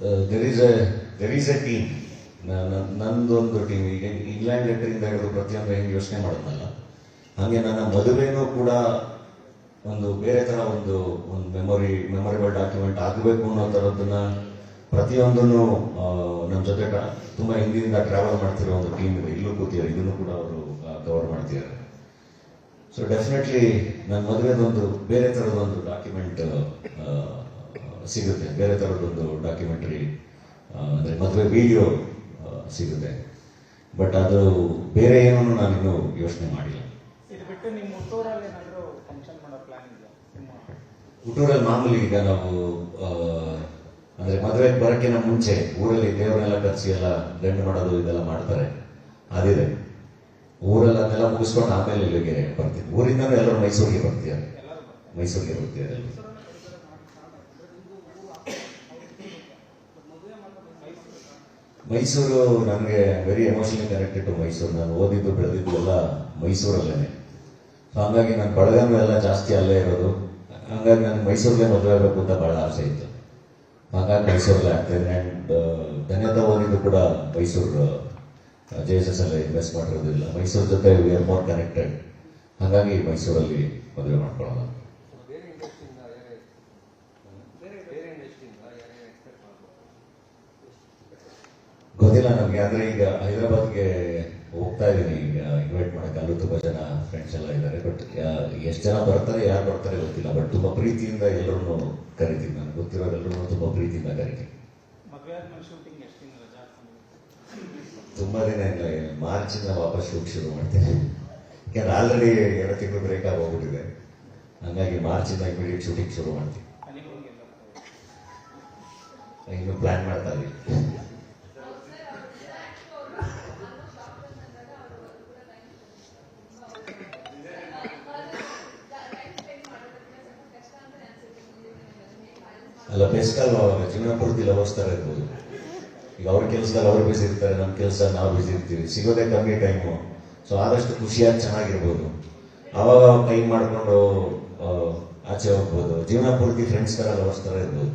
There is a there is a team ನಂದೊಂದು team ಈಗ England ಲೆಟರಿಂದ ಹಿಡಿದು ಪ್ರತಿಯೊಂದು ಹೆಂಗೆ ಯೋಚನೆ ಮಾಡೋದಲ್ಲ ಹಾಗೆ ನನ್ನ ಮದುವೆನೂ ಕೂಡ ಒಂದು ಬೇರೆ ಥರ ಒಂದು ಒಂದು ಮೆಮೊರಿ ಮೆಮೊರೇಬಲ್ ಡಾಕ್ಯುಮೆಂಟ್ ಆಗಬೇಕು ಅನ್ನೋ ಥರದ್ದನ್ನ ಪ್ರತಿಯೊಂದನ್ನು ನಮ್ಮ ಜೊತೆ ತುಂಬ ತುಂಬಾ ಹಿಂದಿನಿಂದ ಟ್ರಾವೆಲ್ ಮಾಡ್ತಿರೋ ಒಂದು ಟೀಮ್ ಇದೆ. ಇಲ್ಲೂ ಕೂತಿದ್ದಾರೆ. ಇದನ್ನು ಕೂಡ ಅವರು ಕವರ್ ಮಾಡ್ತಿದ್ದಾರೆ. ಸೊ ಡೆಫಿನೆಟ್ಲಿ ನನ್ನ ಮದುವೆದೊಂದು, ಬೇರೆ ಥರದೊಂದು ಡಾಕ್ಯುಮೆಂಟ್ ಸಿಗುತ್ತೆ. ಬೇರೆ ಥರದೊಂದು ಡಾಕ್ಯುಮೆಂಟ್ರಿ ಅಂದರೆ ಮದುವೆ ವಿಡಿಯೋ ಸಿಗುತ್ತೆ. ಬಟ್ ಅದು ಬೇರೆ ಏನೂ ನಾನಿನ್ನೂ ಯೋಚನೆ ಮಾಡಿಲ್ಲ. ಹುಟ್ಟೂರಲ್ಲಿ ಮಾಮೂಲಿ ಈಗ ನಾವು ಅಂದರೆ ಮದುವೆಗೆ ಬರೋಕ್ಕಿಂತ ಮುಂಚೆ ಊರಲ್ಲಿ ದೇವರೆಲ್ಲ ಕರೆಸಿ ಎಲ್ಲ ಗಂಡು ಮಾಡೋದು ಇದೆಲ್ಲ ಮಾಡ್ತಾರೆ. ಅದಿದೆ. ಊರಲ್ಲಿ ಅದನ್ನೆಲ್ಲ ಮುಗಿಸ್ಕೊಂಡು ಆಮೇಲೆ ಇಲ್ಲಿಗೆ ಬರ್ತೀವಿ. ಊರಿಂದನೂ ಎಲ್ಲರೂ ಮೈಸೂರಿಗೆ ಬರ್ತೀವಿ ಮೈಸೂರಿಗೆ ಬರ್ತೀವಿ ಮೈಸೂರು ನನಗೆ very emotionally connected to Mysuru. ನಾನು ಓದಿದ್ದು, ಬೆಳೆದಿದ್ದು ಎಲ್ಲ ಮೈಸೂರಲ್ಲೇ ಹಂಗಾಗಿ ನನ್ನ ಬಳಗನೂ ಎಲ್ಲ ಜಾಸ್ತಿ ಅಲ್ಲೇ ಇರೋದು. ಹಂಗಾಗಿ ನಾನು ಮೈಸೂರಲ್ಲೇ ಮದುವೆ ಆಗಬೇಕು ಅಂತ ಬಹಳ ಆಸೆ ಇತ್ತು. ಹಾಗಾಗಿ ಮೈಸೂರಲ್ಲೇ ಆಗ್ತೇನೆ ಆ್ಯಂಡ್ ಧನ್ಯತಾ ಓದಿದ್ದು ಕೂಡ ಮೈಸೂರು ಜೆ ಎಸ್ ಎಸ್ ಅಲ್ಲೇ ಇನ್ವೆಸ್ಟ್ ಮಾಡಿರೋದಿಲ್ಲ ಮೈಸೂರು ಜೊತೆ ವಿ ಆರ್ ಮೋರ್ ಕನೆಕ್ಟೆಡ್ ಹಾಗಾಗಿ ಮೈಸೂರಲ್ಲಿ ಮದುವೆ ಮಾಡ್ಕೊಳ್ಳೋಣ ಬೇರೆ ಇಂಡಸ್ಟ್ರಿಯಿಂದ ಯಾರೇ ಬೇರೆ ಬೇರೆ ಇಂಡಸ್ಟ್ರಿಯಿಂದ ಯಾರೇ ಎಕ್ಸ್ಪೆಕ್ಟ್ ಮಾಡ್ಬೋದು ಗೊತ್ತಿಲ್ಲ ನಮ್ಗೆ ಅಂದ್ರೆ ಈಗ ಹೈದರಾಬಾದ್ಗೆ ಹೋಗ್ತಾ ಇದೀನಿ. ಈಗ ಇನ್ವೈಟ್ ಮಾಡಕ್ಕೆ ಅಲ್ಲೂ ತುಂಬಾ ಜನ ಫ್ರೆಂಡ್ಸ್ ಎಲ್ಲ ಇದ್ದಾರೆ ಬಟ್ ಎಷ್ಟು ಜನ ಬರ್ತಾರೆ ಯಾರು ಬರ್ತಾರೆ ಗೊತ್ತಿಲ್ಲ ಬಟ್ ತುಂಬಾ ಪ್ರೀತಿಯಿಂದ ಎಲ್ಲರೂ ಕರಿತೀನಿ ಗೊತ್ತಿರೋ ಗೊತ್ತಿರೋರೆಲ್ಲರೂ ತುಂಬಾ ಪ್ರೀತಿಯಿಂದ ಕರಿತೀನಿ. ತುಂಬಾ ದಿನ ಇಲ್ಲ ಮಾರ್ಚಿಂದ ವಾಪಸ್ ಶೂಟ್ ಶುರು ಮಾಡ್ತೀನಿ. ಯಾಕಂದ್ರೆ ಆಲ್ರೆಡಿ ಎರಡು ತಿಂಗಳು ಬ್ರೇಕ್ ಆಗಿ ಹೋಗ್ಬಿಟ್ಟಿದೆ. ಹಂಗಾಗಿ ಮಾರ್ಚಿಂದ ಇಮಿಡಿಯೇಟ್ ಶೂಟಿಂಗ್ ಶುರು ಮಾಡ್ತೀನಿ. ಇನ್ನು ಪ್ಲಾನ್ ಮಾಡ್ತಾ ಇದೀವಿ ಅಲ್ಲ ಬೇಸಿಕಲ್ ಜೀವನ ಪೂರ್ತಿ ಲವಸ್ತಾರೆ ಇರ್ಬೋದು. ಈಗ ಅವ್ರ ಕೆಲಸದಲ್ಲಿ ಅವ್ರು ಬಿಸಿ ಇರ್ತಾರೆ ನಮ್ಮ ಕೆಲಸ ನಾವು ಬಿಸಿ ಇರ್ತೀವಿ. ಸಿಗೋದೇ ಕಮ್ಮಿ ಟೈಮು ಸೊ ಆದಷ್ಟು ಖುಷಿಯಾಗಿ ಚೆನ್ನಾಗಿರ್ಬೋದು. ಅವಾಗ ಟೈಮ್ ಮಾಡಿಕೊಂಡು ಆಚೆ ಹೋಗ್ಬೋದು. ಜೀವನ ಪೂರ್ತಿ ಫ್ರೆಂಡ್ಸ್ ಥರ ಲವರ್ಸ್ ಇರ್ಬೋದು.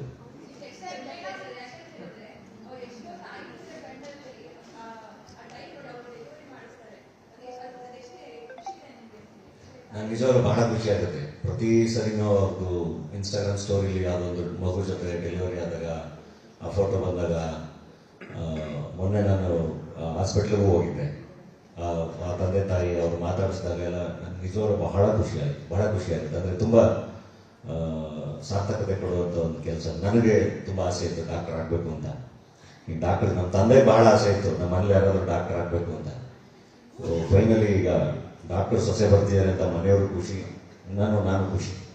ನಂಗೆ ನಿಜವಾಗ್ಲೂ ಬಹಳ ಖುಷಿ ಆಗುತ್ತೆ. ಪ್ರತಿ ಸರಿನೂ ಅವ್ರದ್ದು ಇನ್ಸ್ಟಾಗ್ರಾಮ್ ಸ್ಟೋರಿಲಿ ಯಾವುದೊಂದು ಮಗು ಜೊತೆ ಡೆಲಿವರಿ ಆದಾಗ, ಆ ಫೋಟೋ ಬಂದಾಗ ಮೊನ್ನೆ ನಾನು ಹಾಸ್ಪಿಟ್ಲಿಗೂ ಹೋಗಿದ್ದೆ. ಆ ತಂದೆ ತಾಯಿ ಅವರು ಮಾತಾಡಿಸಿದಾಗ ಎಲ್ಲ ನಂಗೆ ನಿಜವಾಗ್ಲೂ ಬಹಳ ಖುಷಿ ಆಯ್ತು. ಬಹಳ ಖುಷಿ ಆಗುತ್ತೆ ಅಂದರೆ ತುಂಬ ಸಾರ್ಥಕತೆ ಕೊಡುವಂಥ ಒಂದು ಕೆಲಸ. ನನಗೆ ತುಂಬ ಆಸೆ ಇತ್ತು ಡಾಕ್ಟರ್ ಆಗಬೇಕು ಅಂತ. ಈ ಡಾಕ್ಟರ್ ನಮ್ಮ ತಂದೆ ಬಹಳ ಆಸೆ ಇತ್ತು. ನಮ್ಮ ಮನೇಲಿ ಯಾರಾದರೂ ಡಾಕ್ಟರ್ ಆಗಬೇಕು ಅಂತ. ಫೈನಲಿ ಈಗ ಡಾಕ್ಟರ್ ಸೊಸೆ ಬರ್ತಿದ್ದಾರೆ ಅಂತ ಮನೆಯವರು ಖುಷಿ. ನಾನು ನಾನು ಖುಷಿ.